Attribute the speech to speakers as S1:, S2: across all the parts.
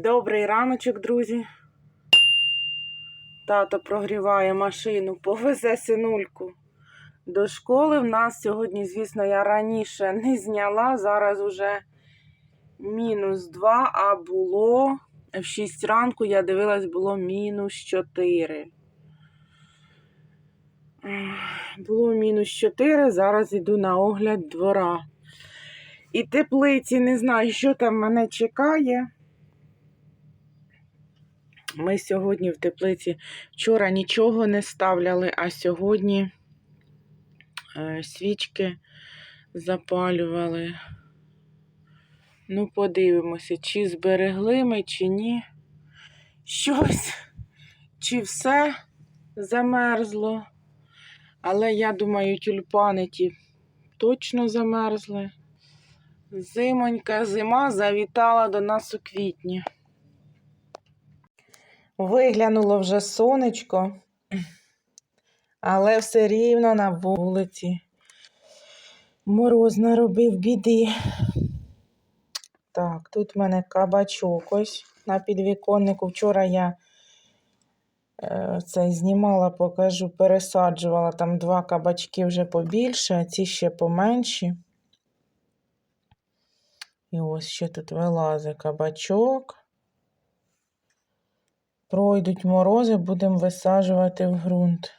S1: Добрий раночок, друзі. Тато прогріває машину, повезе синульку до школи. В нас сьогодні, звісно, я раніше не зняла. Зараз уже мінус 2, а було в 6 ранку, я дивилась, було мінус 4. Було мінус 4, зараз йду на огляд двора. І теплиці, не знаю, що там мене чекає. Ми сьогодні в теплиці вчора нічого не ставляли, а сьогодні е, свічки запалювали. Ну, подивимося, чи зберегли ми, чи ні. Щось, чи все замерзло. Але я думаю, тюльпани ті точно замерзли. Зимонька зима завітала до нас у квітні. Виглянуло вже сонечко, але все рівно на вулиці. Мороз наробив біди. Так, тут в мене кабачок ось на підвіконнику. Вчора я е, це знімала, покажу, пересаджувала там два кабачки вже побільше, а ці ще поменші. І ось ще тут вилазить кабачок. Пройдуть морози, будемо висаджувати в ґрунт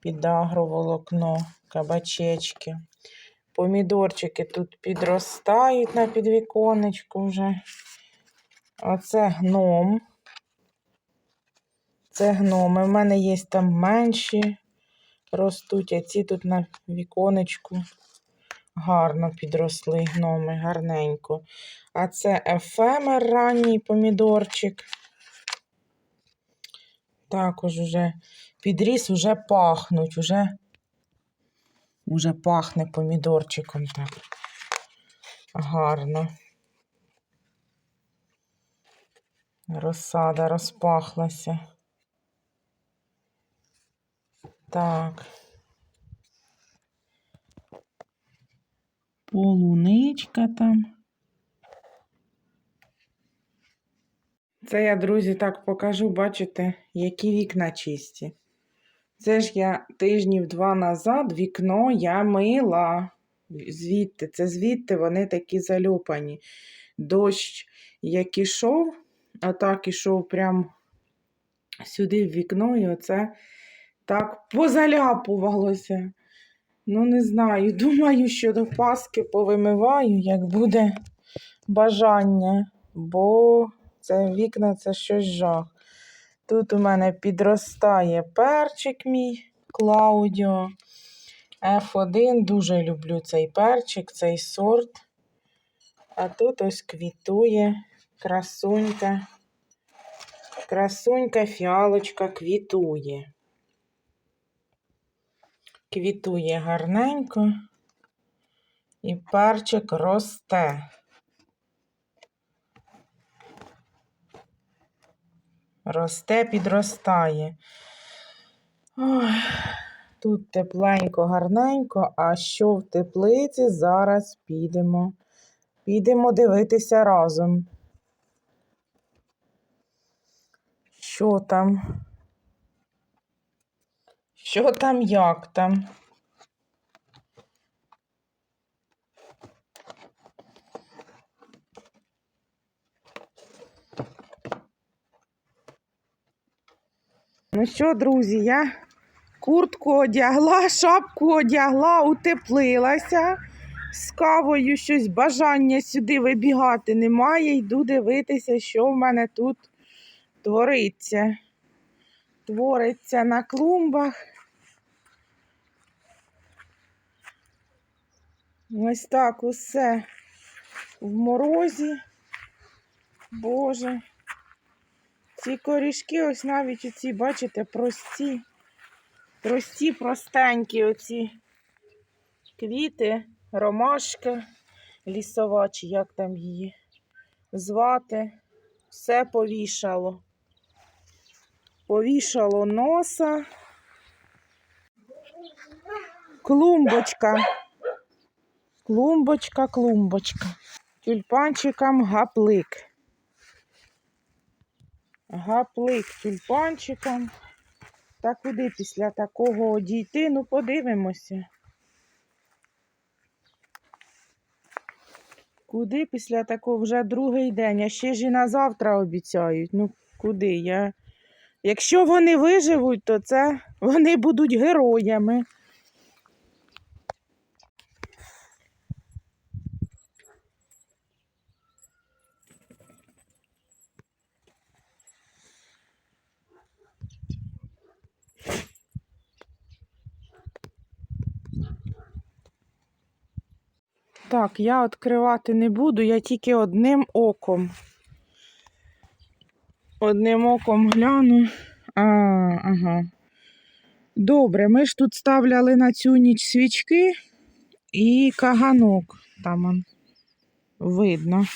S1: під агроволокно, кабачечки. Помідорчики тут підростають на підвіконечку вже. Оце гном. Це гноми. У мене є там менші ростуть, а ці тут на віконечку гарно підросли гноми, гарненько. А це ефемер ранній помідорчик. Також уже підріс, уже пахнуть, уже, уже пахне помідорчиком так. Гарно. Розсада розпахлася. Так. Полуничка там. Це я, друзі, так покажу, бачите, які вікна чисті. Це ж я тижнів два назад вікно я мила. Звідти, це звідти вони такі зальопані. Дощ, як ішов, а так ішов прямо сюди в вікно, і оце так позаляпувалося. Ну, не знаю. Думаю, що до Паски повимиваю, як буде бажання, бо це вікна це щось жах. Тут у мене підростає перчик мій Клаудіо. F1. Дуже люблю цей перчик, цей сорт. А тут ось квітує красунька. Красунька фіалочка квітує. Квітує гарненько, і перчик росте. Росте, підростає. Ой, тут тепленько, гарненько, а що в теплиці зараз підемо. Підемо дивитися разом. Що там? Що там, як там? Ну що, друзі, я куртку одягла, шапку одягла, утеплилася. З кавою щось бажання сюди вибігати немає. Йду дивитися, що в мене тут твориться. Твориться на клумбах. Ось так усе в морозі. Боже. Ці корішки, ось навіть оці, бачите, прості, прості, простенькі оці квіти, ромашка, лісова, чи як там її звати, все повішало. Повішало носа. Клумбочка. Клумбочка, клумбочка. Тюльпанчикам гаплик. Гаплик тюльпанчиком. Та куди після такого дійти? Ну, подивимося. Куди після такого вже другий день, а ще ж і на завтра обіцяють. Ну, куди я? Якщо вони виживуть, то це вони будуть героями. Так, я відкривати не буду, я тільки одним оком. Одним оком гляну. А, ага. Добре, ми ж тут ставляли на цю ніч свічки і каганок. Там он видно.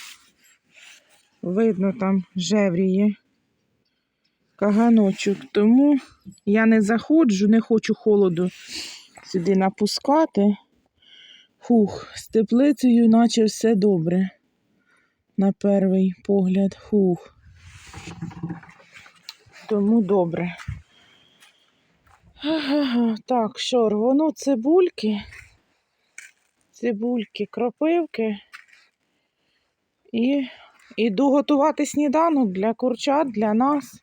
S1: Видно, там жевріє каганочок. Тому я не заходжу, не хочу холоду сюди напускати. Фух, з теплицею наче все добре. На перший погляд. Фух. Тому добре. Так, що, рвону цибульки, цибульки, кропивки. І іду готувати сніданок для курчат, для нас,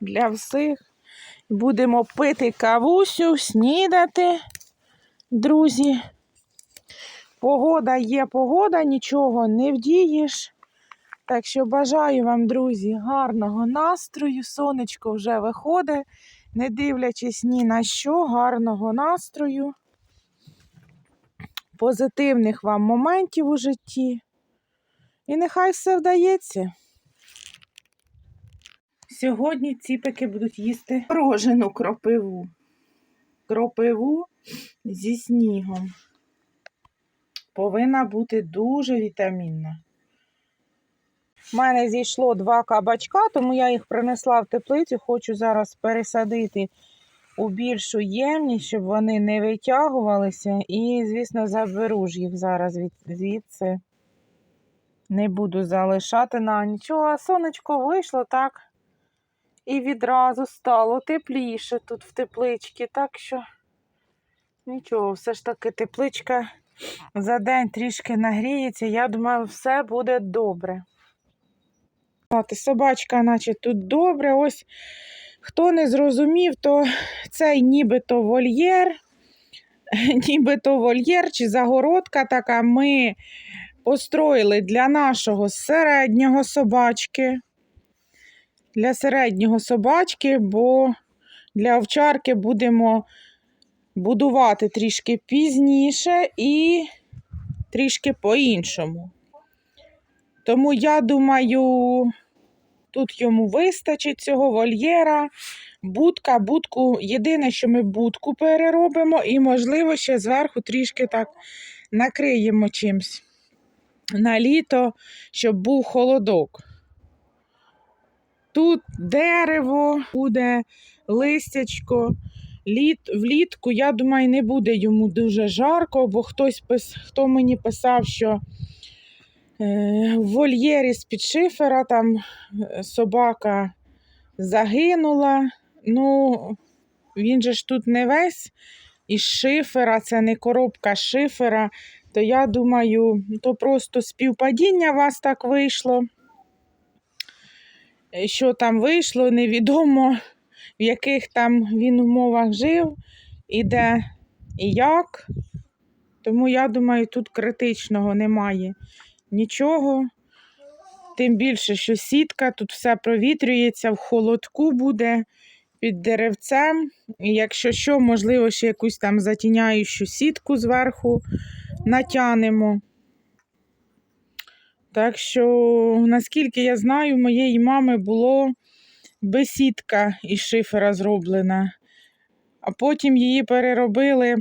S1: для всіх. Будемо пити кавусю, снідати, друзі. Погода є погода, нічого не вдієш. Так що бажаю вам, друзі, гарного настрою. Сонечко вже виходить, не дивлячись ні на що, гарного настрою, позитивних вам моментів у житті. І нехай все вдається. Сьогодні ціпики будуть їсти рожену кропиву. Кропиву зі снігом. Повинна бути дуже вітамінна. У мене зійшло два кабачка, тому я їх принесла в теплицю. Хочу зараз пересадити у більшу ємність, щоб вони не витягувалися. І, звісно, заберу ж їх зараз від, звідси. Не буду залишати на нічого. А сонечко вийшло так. І відразу стало тепліше тут в тепличці. Так що нічого, все ж таки тепличка за день трішки нагріється. Я думаю, все буде добре. От, Собачка, наче тут добре. Ось хто не зрозумів, то цей нібито вольєр, нібито вольєр чи загородка така. Ми построїли для нашого середнього собачки. Для середнього собачки, бо для овчарки будемо будувати трішки пізніше і трішки по-іншому. Тому я думаю, тут йому вистачить цього вольєра, будка, будку. Єдине, що ми будку переробимо, і, можливо, ще зверху трішки так накриємо чимось на літо, щоб був холодок. Тут дерево, буде листячко. Літ, влітку, я думаю, не буде йому дуже жарко, бо хтось пис, хто мені писав, що е, в вольєрі з-під шифера там е, собака загинула. Ну, він же ж тут не весь із шифера, це не коробка шифера. То я думаю, то просто співпадіння вас так вийшло. Е, Що там вийшло, невідомо, в яких там він умовах жив, і де і як. Тому я думаю, тут критичного немає нічого. Тим більше, що сітка, тут все провітрюється, в холодку буде під деревцем. І якщо що, можливо, ще якусь там затіняючу сітку зверху натянемо. Так що, наскільки я знаю, моєї мами було бесідка із шифера зроблена, а потім її переробили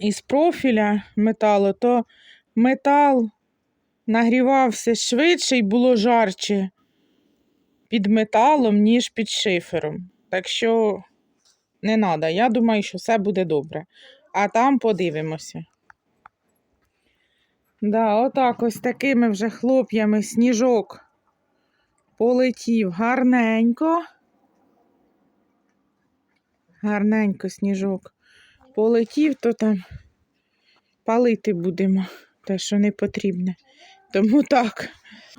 S1: із профіля металу, то метал нагрівався швидше і було жарче під металом, ніж під шифером. Так що не треба. Я думаю, що все буде добре. А там подивимося. Да, отак ось такими вже хлоп'ями сніжок полетів гарненько. Гарненько сніжок. Полетів, то там палити будемо те, що не потрібне. Тому так.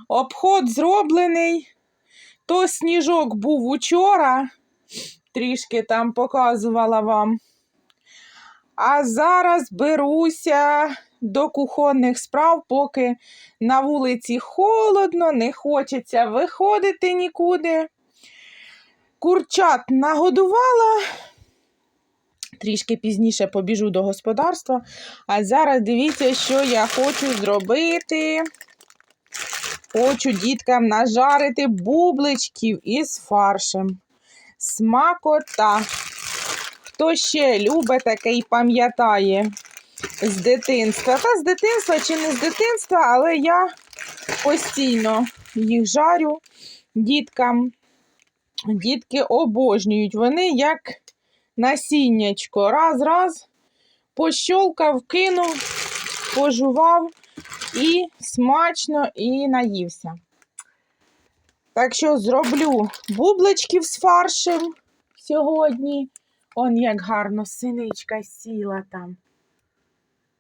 S1: Обход зроблений. То сніжок був учора, трішки там показувала вам. А зараз беруся до кухонних справ, поки на вулиці холодно, не хочеться виходити нікуди. Курчат нагодувала. Трішки пізніше побіжу до господарства. А зараз дивіться, що я хочу зробити. Хочу діткам нажарити бубличків із фаршем. Смакота. Хто ще любить таке і пам'ятає з дитинства. Та з дитинства чи не з дитинства, але я постійно їх жарю діткам. Дітки обожнюють. Вони як насіннячко. Раз-раз пощолкав, кинув, пожував і смачно і наївся. Так що зроблю бубличків з фаршем сьогодні. Он як гарно синичка сіла там.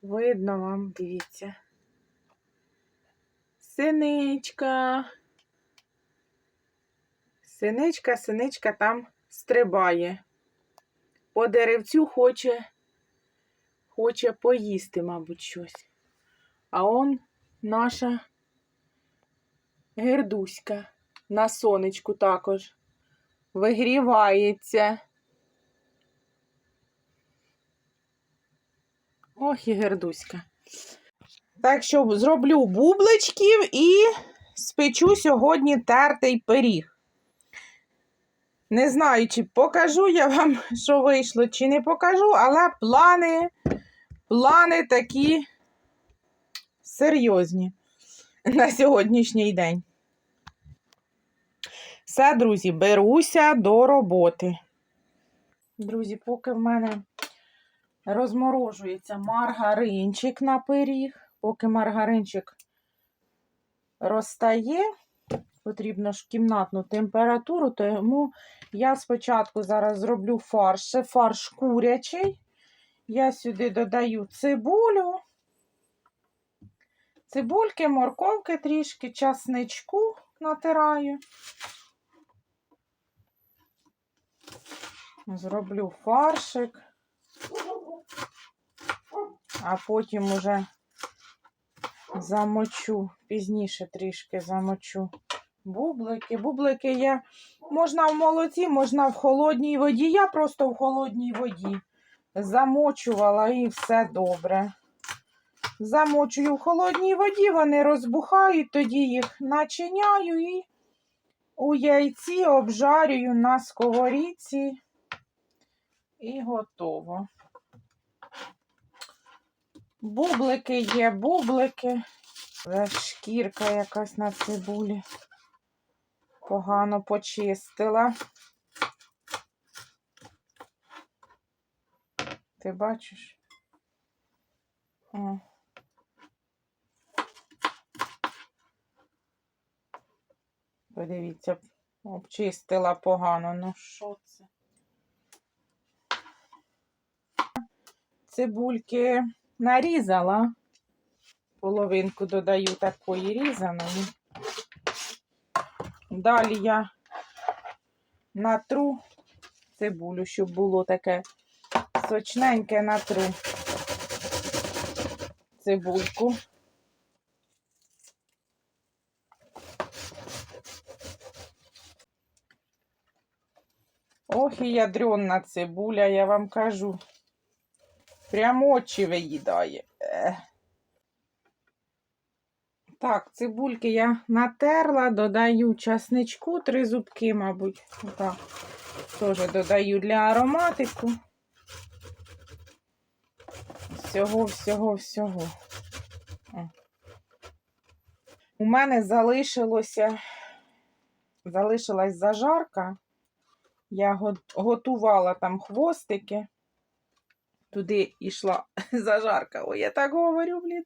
S1: Видно вам, дивіться. Синичка. Синичка, синичка там стрибає. По деревцю хоче, хоче поїсти, мабуть, щось. А он наша гердуська на сонечку також вигрівається. Ох і гердуська. Так що зроблю бубличків і спечу сьогодні тертий пиріг. Не знаю, чи покажу я вам, що вийшло, чи не покажу, але плани, плани такі серйозні на сьогоднішній день. Все, друзі, беруся до роботи. Друзі, поки в мене розморожується маргаринчик на пиріг, поки маргаринчик розтає, потрібно ж кімнатну температуру, тому я спочатку зараз зроблю фарш. Це фарш курячий. Я сюди додаю цибулю, цибульки, морковки трішки, часничку натираю. Зроблю фаршик, а потім уже замочу, пізніше трішки замочу бублики. Бублики я можна в молоці, можна в холодній воді. Я просто в холодній воді замочувала і все добре. Замочую в холодній воді, вони розбухають, тоді їх начиняю і у яйці обжарюю на сковорідці. І готово. Бублики є, бублики. Шкірка якась на цибулі. Погано почистила. Ти бачиш? О. Подивіться, обчистила погано. Ну що це? Цибульки нарізала. Половинку додаю такої різаної. Далі я натру цибулю, щоб було таке сочненьке натру цибульку. Ох, і ядрена цибуля, я вам кажу. Прям очі виїдає. Так, цибульки я натерла, додаю часничку, три зубки, мабуть. Так. Теж додаю для ароматику. Всього, всього, всього. У мене залишилося, залишилась зажарка. Я готувала там хвостики. Туди йшла зажарка. Ой, я так говорю, блін.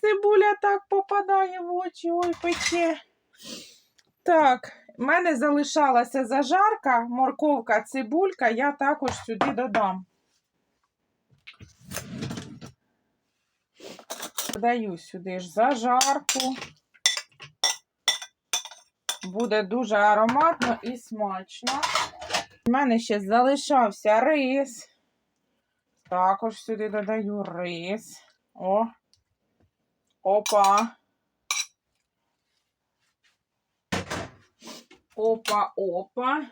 S1: Цибуля так попадає в очі, ой, пече. Так, в мене залишалася зажарка, морковка, цибулька, я також сюди додам. Додаю сюди ж зажарку. Буде дуже ароматно і смачно. У мене ще залишався рис. Також сюди додаю рис. О. Опа. Опа, опа.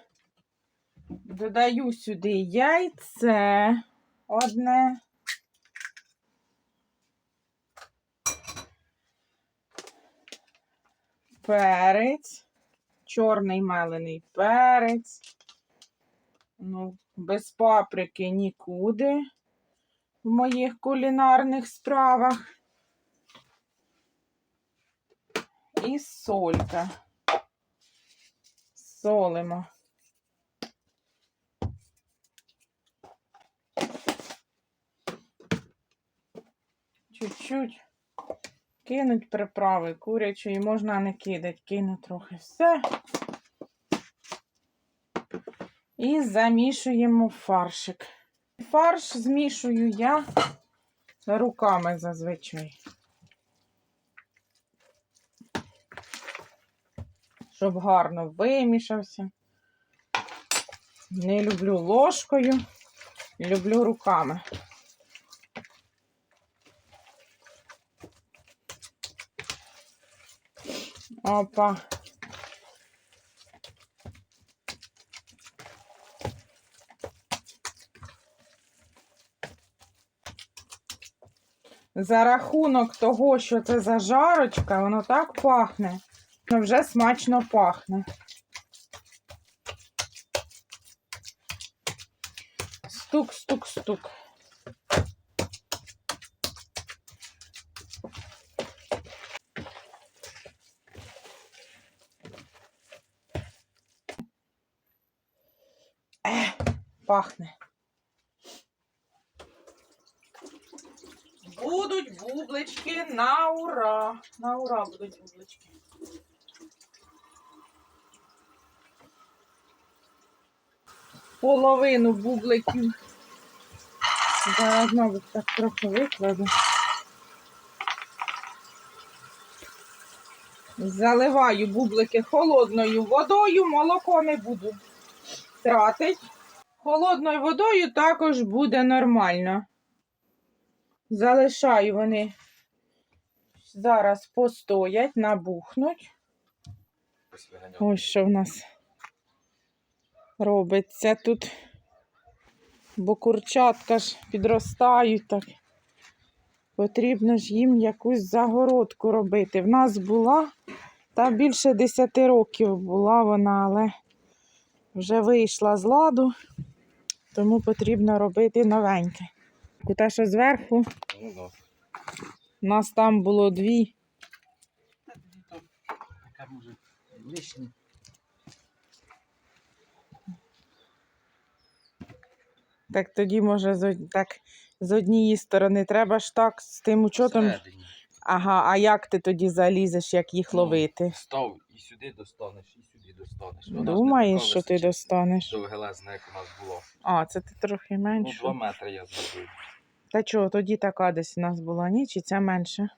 S1: Додаю сюди яйце одне. Перець. Чорний мелений перець. Ну, без паприки нікуди в моїх кулінарних справах. І солька. Солимо. Чуть-чуть кинуть приправи курячої, можна не кидати, кину трохи все. І замішуємо фаршик. Фарш змішую я руками зазвичай. Щоб гарно вимішався. Не люблю ложкою, люблю руками. Опа. За рахунок того, що це зажарочка, воно так пахне. Ну, вже смачно пахне. Стук, стук, стук. Ех, пахне. Будуть бублички на ура. На ура будуть бублички. Половину бубликів. Зараз, мабуть, так трохи викладу. Заливаю бублики холодною водою, молоко не буду тратити. Холодною водою також буде нормально. Залишаю вони зараз постоять, набухнуть. Ось що в нас робиться тут. Бо курчатка ж підростають так. Потрібно ж їм якусь загородку робити. В нас була, та більше 10 років була вона, але вже вийшла з ладу, тому потрібно робити новеньке. Те, що зверху,
S2: Ну да.
S1: у нас там було дві.
S2: Така може лишні.
S1: Так тоді, може, з, од- так, з однієї сторони треба ж так з тим учотом.
S2: Всередині.
S1: Ага, а як ти тоді залізеш, як їх
S2: Ну,
S1: ловити?
S2: Став і сюди достанеш, і сюди достанеш. Вона
S1: Думаєш, що ти достанеш?
S2: Довгелезна, як у нас було.
S1: А, це ти трохи
S2: Ну,
S1: менше.
S2: два метри я зробив.
S1: Та чого, тоді така десь у нас була, ні? Чи ця менше?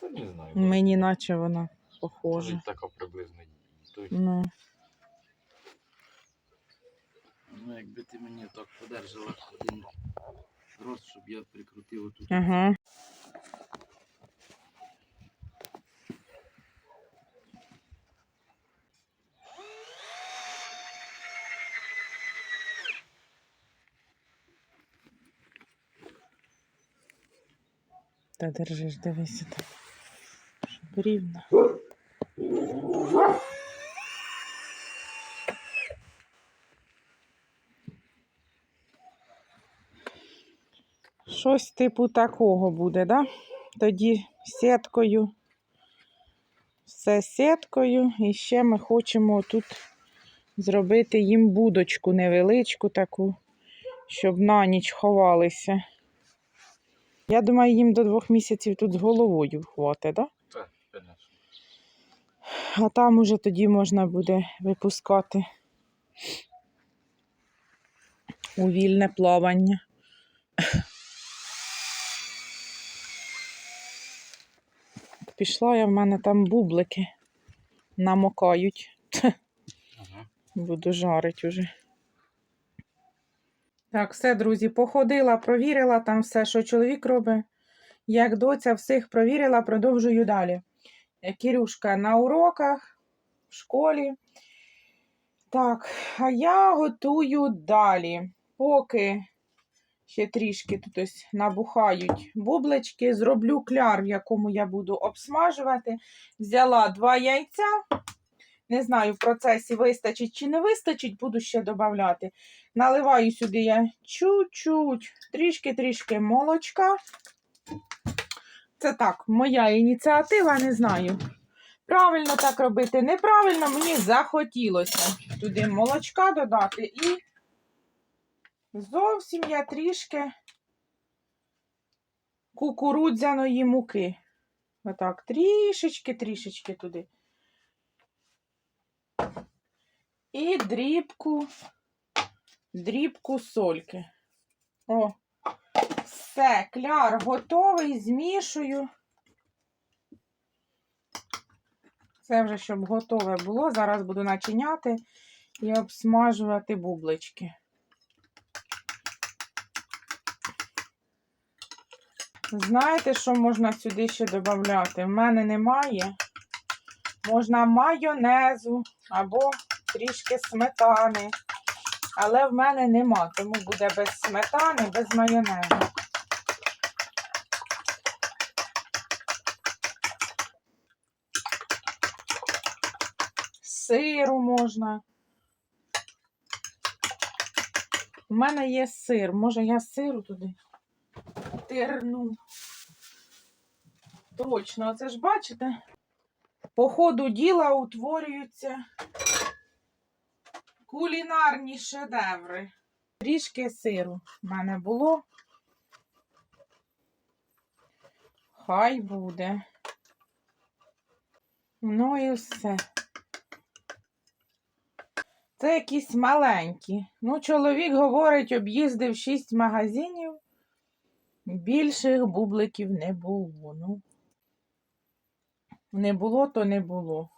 S2: Та не знаю.
S1: Мені наче вона
S2: може,
S1: похожа.
S2: така приблизно. Той,
S1: Ну,
S2: Ну, якби ти мені так подержала один роз, щоб я прикрутив отут.
S1: ага. Та держиш, дивися там. Щоб рівно. Щось типу такого буде, да? Тоді сіткою. Все сіткою. І ще ми хочемо тут зробити їм будочку невеличку таку, щоб на ніч ховалися. Я думаю, їм до двох місяців тут з головою хватить, да?
S2: Так, звісно.
S1: А там уже тоді можна буде випускати у вільне плавання. Пішла я в мене там бублики намокають.
S2: Ага.
S1: Буду жарить уже. Так, все, друзі, походила, провірила там все, що чоловік робить. Як доця всіх провірила, продовжую далі. Е, Кірюшка на уроках, в школі. Так, а я готую далі. Поки ще трішки тут ось набухають бублички, зроблю кляр, в якому я буду обсмажувати. Взяла два яйця. Не знаю, в процесі вистачить чи не вистачить, буду ще додавати. Наливаю сюди я чуть-чуть, трішки-трішки молочка. Це так, моя ініціатива, не знаю. Правильно так робити, неправильно, мені захотілося туди молочка додати і зовсім я трішки кукурудзяної муки. Отак, трішечки-трішечки туди. І дрібку, дрібку сольки. О, все, кляр готовий, змішую. Це вже щоб готове було. Зараз буду начиняти і обсмажувати бублички. Знаєте, що можна сюди ще додати? В мене немає. Можна майонезу або трішки сметани. Але в мене нема, тому буде без сметани, без майонезу. Сиру можна. У мене є сир. Може, я сиру туди терну. Точно, це ж бачите? По ходу діла утворюються кулінарні шедеври. Трішки сиру в мене було. Хай буде. Ну і все. Це якісь маленькі. Ну, чоловік говорить, об'їздив шість магазинів. Більших бубликів не було. Ну, не було, то не було.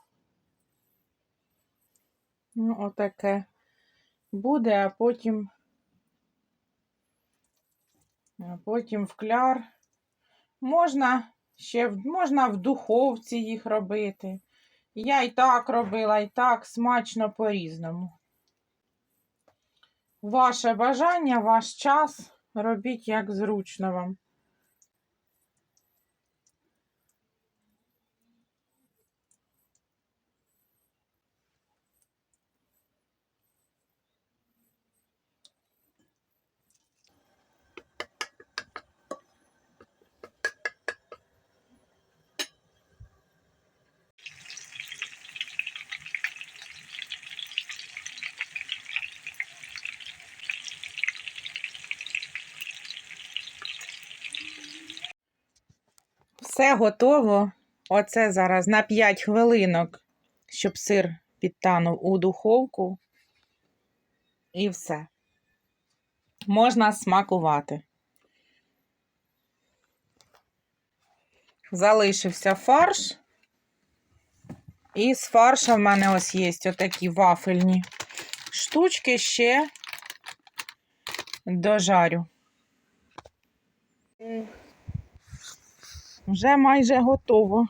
S1: Ну, отаке буде, а потім, а потім в кляр. Можна ще можна в духовці їх робити. Я і так робила, і так смачно по-різному. Ваше бажання, ваш час. Робіть як зручно вам. Все готово. Оце зараз на 5 хвилинок, щоб сир підтанув у духовку. І все. Можна смакувати. Залишився фарш. І з фарша в мене ось є отакі вафельні штучки ще дожарю. Вже майже готово.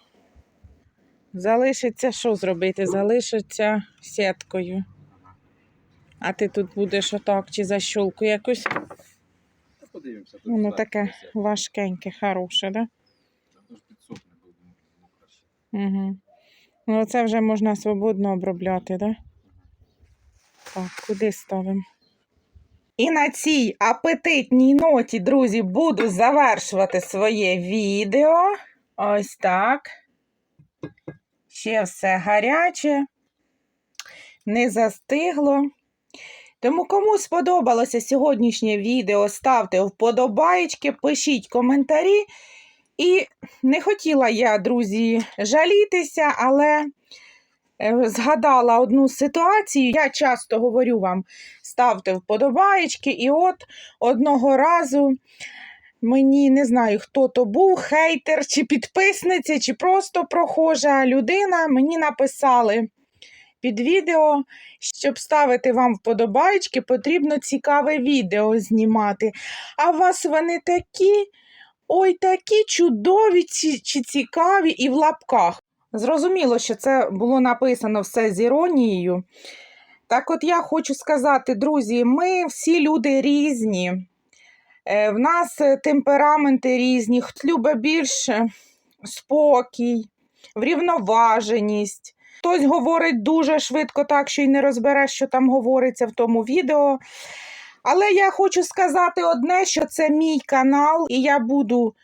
S1: Залишиться що зробити? Залишиться сіткою. А ти тут будеш отак чи защолку якусь?
S2: Подивимося.
S1: Воно таке важкеньке, хороше, да?
S2: Ну.
S1: Угу. Ну, це вже можна свободно обробляти, да? Так, куди ставимо? І на цій апетитній ноті, друзі, буду завершувати своє відео. Ось так. Ще все гаряче, не застигло. Тому кому сподобалося сьогоднішнє відео, ставте вподобаєчки, пишіть коментарі. І не хотіла я, друзі, жалітися, але згадала одну ситуацію. Я часто говорю вам, ставте вподобаєчки, і от одного разу мені не знаю, хто то був, хейтер, чи підписниця, чи просто прохожа людина. Мені написали під відео, щоб ставити вам вподобайки, потрібно цікаве відео знімати. А у вас вони такі, ой, такі чудові чи цікаві і в лапках. Зрозуміло, що це було написано все з іронією. Так от я хочу сказати, друзі, ми всі люди різні. Е, В нас е, темпераменти різні, хто любить більше спокій, врівноваженість. Хтось говорить дуже швидко, так що й не розбереш, що там говориться в тому відео. Але я хочу сказати одне, що це мій канал, і я буду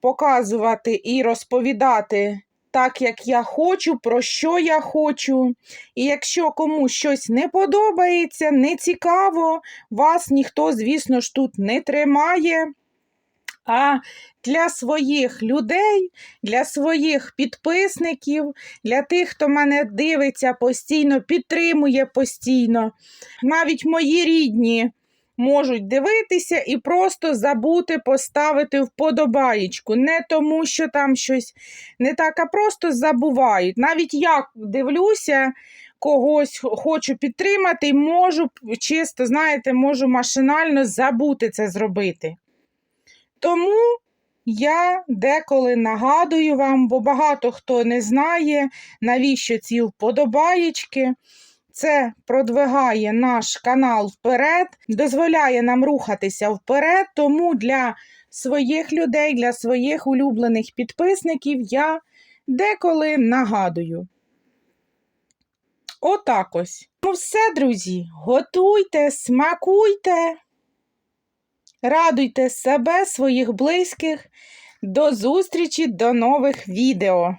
S1: показувати і розповідати так, як я хочу, про що я хочу. І якщо комусь щось не подобається, не цікаво, вас ніхто, звісно ж, тут не тримає. А для своїх людей, для своїх підписників, для тих, хто мене дивиться постійно, підтримує постійно, навіть мої рідні можуть дивитися і просто забути поставити вподобаєчку. Не тому, що там щось не так, а просто забувають. Навіть я дивлюся, когось хочу підтримати і можу чисто, знаєте, можу машинально забути це зробити. Тому я деколи нагадую вам, бо багато хто не знає, навіщо ці вподобаєчки. Це продвигає наш канал вперед, дозволяє нам рухатися вперед. Тому для своїх людей, для своїх улюблених підписників я деколи нагадую. Отак ось. Ну все, друзі, готуйте, смакуйте, радуйте себе, своїх близьких. До зустрічі, до нових відео.